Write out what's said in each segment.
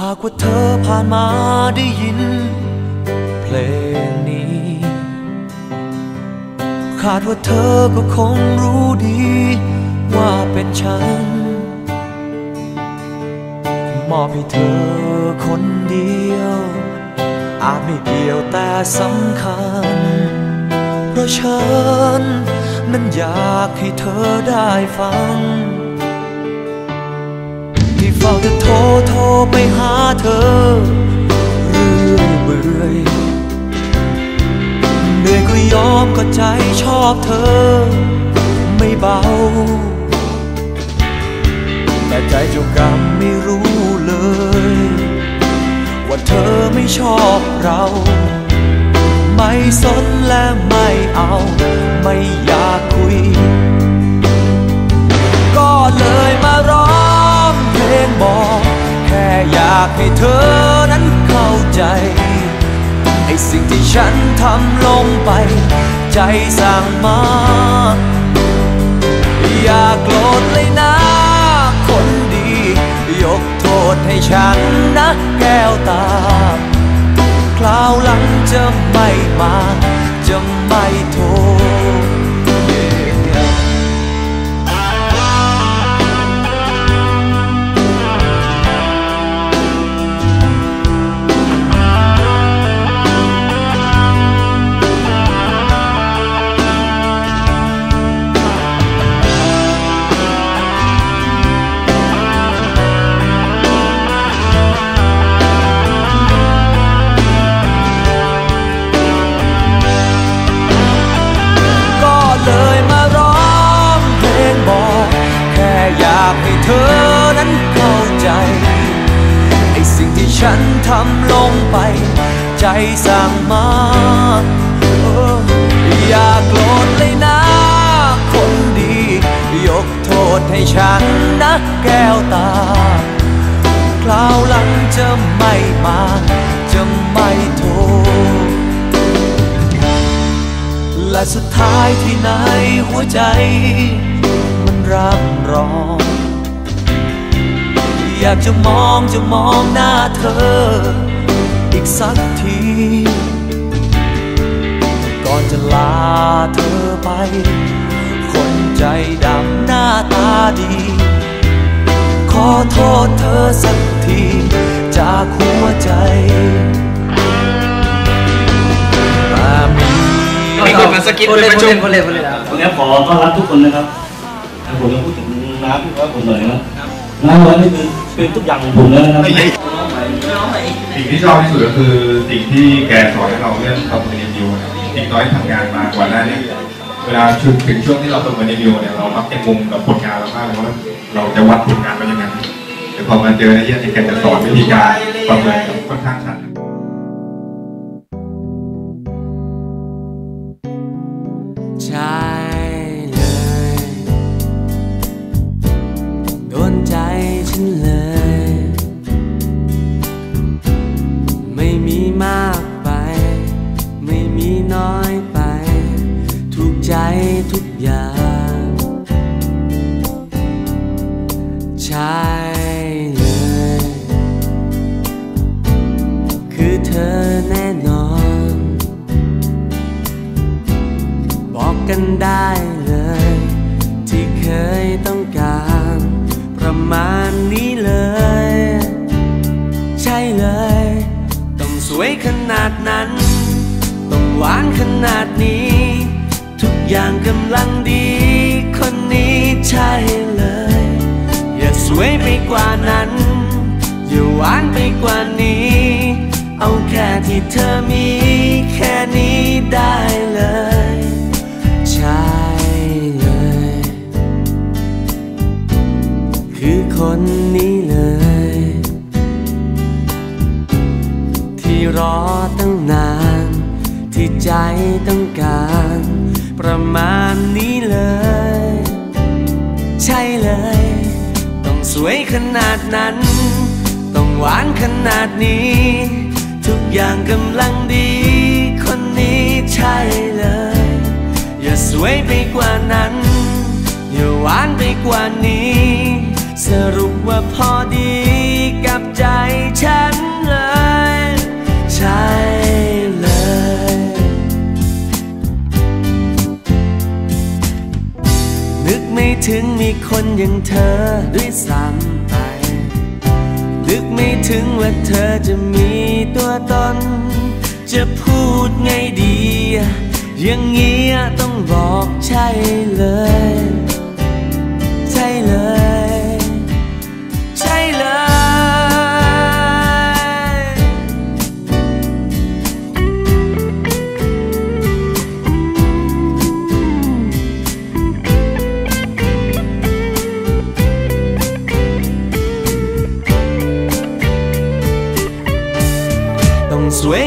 หากว่าเธอผ่านมาได้ยิน เพลงนี้คาดว่าเธอก็คงรู้ดี ว่าเป็นฉัน มอบให้เธอคนเดียว อาจไม่เกี่ยวแต่สำคัญ เพราะฉัน นั้นอยากให้เธอได้ฟัง ที่เฝ้าจะโทรโทรไปหาเธอเรื่อยเบื่อยเหนื่อยก็ยอมก็ใจชอบเธอ ไม่เบา แต่ใจเจ้ากรรมไม่รู้เลย ว่าเธอไม่ชอบเรา ไม่สนและไม่เอา ไม่อยากคุย ให้เธอนั้นเข้าใจไอ้สิ่งที่ฉันทำลงไป ใจสั่งมา อย่าโกรธเลยนะ คนดี ยกโทษให้ฉันนะแก้วตา คราวหลังจะไม่มา ฉันทำลงไป ใจสั่งมาอออย่าโกรธเลยนะ คนดี ยกโทษให้ฉันนะแก้วตา คราวหลังจะไม่มา จะไม่โทษและสุดท้ายที่ไหนหัวใจ มันรับรอง อยากจะมองจะมองหน้าเธอ อีกสักที ก่อนจะลาเธอไป คนใจดำหน้าตาดี ขอโทษเธอสักที จากหัวใจมามีมีคนมาสกิปคนเป็เล่นนประคนชุมเล่นคนเล่นคนเล่นครับวันนี้ขอต้อนรับทุกคนนะครับผมจะพูดถึงน้าพี่ว่าผมหน่อยนะน้าวันนี้คือ เป็นทุกอย่างของผมเลยนะครับสิ่งที่ชอบที่สุดก็คือสิ่งที่แกสอนให้เราเรื่องคอมมูนิวิวนะครับจริงๆตอนที่ทำงานมากว่านหน้านี้เวลาถึงช่วงที่เราคอมมูนิวิวเนี่ยเรามักจะงงกับผลงานเรามากเลยว่าเราจะวัดผลงานเรายังไงแต่พอมาเจอไอ้เหี้ยที่แกจะสอนวิธีการประเมินค่อนข้างชัด คือเธอแน่นอน บอกกันได้เลย ที่เคยต้องการ ประมาณนี้เลย ใช่เลย ต้องสวยขนาดนั้น ต้องหวานขนาดนี้ ทุกอย่างกำลังดี คนนี้ใช่เลย อย่าสวยไปกว่านั้น อย่าหวานไปกว่านี้ เอาแค่ที่เธอมีแค่นี้ได้เลย ใช่เลย คือคนนี้เลย ที่รอตั้งนาน ที่ใจต้องการ ประมาณนี้เลย ใช่เลย ต้องสวยขนาดนั้น ต้องหวานขนาดนี้ ทุกอย่างกำลังดี คนนี้ใช่เลย อย่าสวยไปกว่านั้น อย่าหวานไปกว่านี้ สรุปว่าพอดีกับใจฉันเลย ใช่เลยนึกไม่ถึงมีคนอย่างเธอด้วยซ้ำไป นึกไม่ถึงว่าเธอจะมีตัวตน จะพูดไงดี อย่างเงี้ยต้องบอกใช่เลย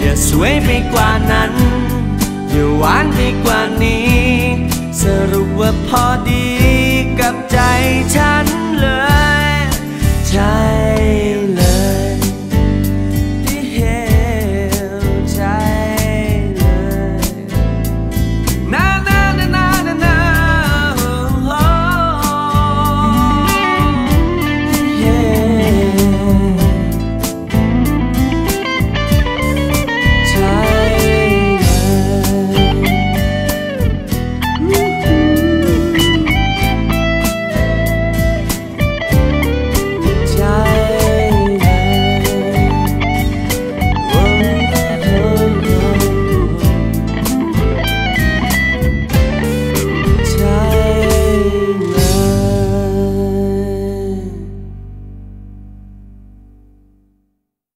อย่าสวยไปกว่านั้น อย่าหวานไปกว่านี้ สรุปว่าพอดีกับใจฉัน